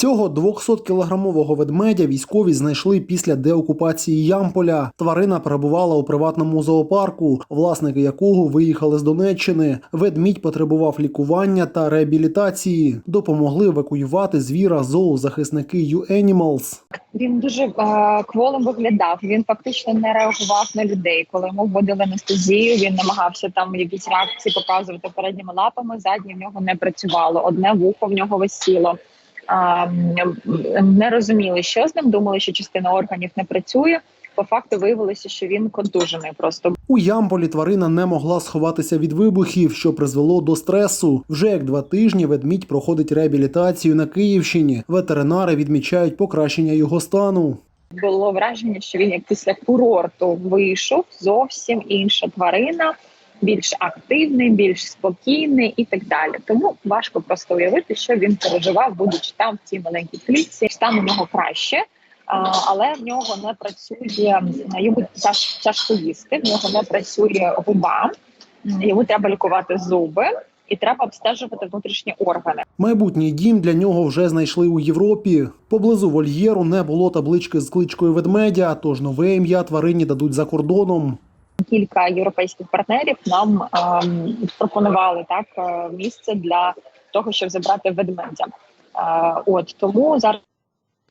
Цього 200-кілограмового ведмедя військові знайшли після деокупації Ямполя. Тварина перебувала у приватному зоопарку, власники якого виїхали з Донеччини. Ведмідь потребував лікування та реабілітації. Допомогли евакуювати звіра зоозахисники U-Animals. Він дуже е, кволим виглядав. Він фактично не реагував на людей. Коли йому вводили анестезію, він намагався там якісь реакції показувати передніми лапами. Задні в нього не працювало. Одне вухо в нього висіло. А, не розуміли, що з ним. Думали, що частина органів не працює. По факту виявилося, що він контужений. Просто У Ямполі тварина не могла сховатися від вибухів, що призвело до стресу. Вже як два тижні ведмідь проходить реабілітацію на Київщині. Ветеринари відмічають покращення його стану. було враження, що він як після курорту вийшов зовсім інша тварина, більш активний, більш спокійний і так далі. Тому важко просто уявити, що він переживав, будучи там в цій маленькій клітці. Стан у нього краще. Але в нього не працює йому тяжко їсти. В нього не працює губа, йому треба лікувати зуби і треба обстежувати внутрішні органи. Майбутній дім для нього вже знайшли у Європі. Поблизу вольєру не було таблички з кличкою ведмедя, тож нове ім'я тварині дадуть за кордоном. Кілька європейських партнерів нам ем, пропонували так е, місце для того, щоб забрати ведмедя. Е, от тому зараз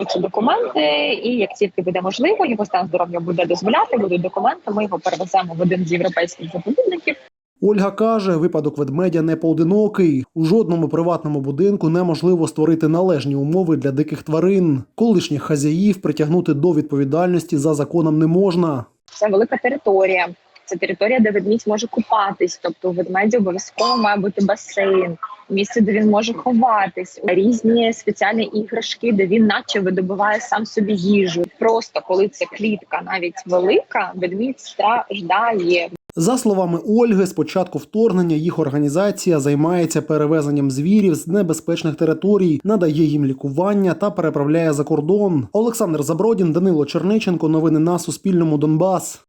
ці документи, і як тільки буде можливо, його стан здоров'я буде дозволяти, будуть документи. Ми його перевеземо в один з європейських заповідників. Ольга каже, випадок ведмедя не поодинокий. У жодному приватному будинку неможливо створити належні умови для диких тварин. Колишніх хазяїв притягнути до відповідальності за законом не можна. Це велика територія. Це територія, де ведмідь може купатись. Тобто у ведмеді обов'язково має бути басейн, місце, де він може ховатись, різні спеціальні іграшки, де він наче видобуває сам собі їжу. Просто коли це клітка, навіть велика, ведмідь страждає. За словами Ольги, з початку вторгнення їх організація займається перевезенням звірів з небезпечних територій, надає їм лікування та переправляє за кордон. Олександр Забродін, Данило Черниченко. Новини на Суспільному. Донбас.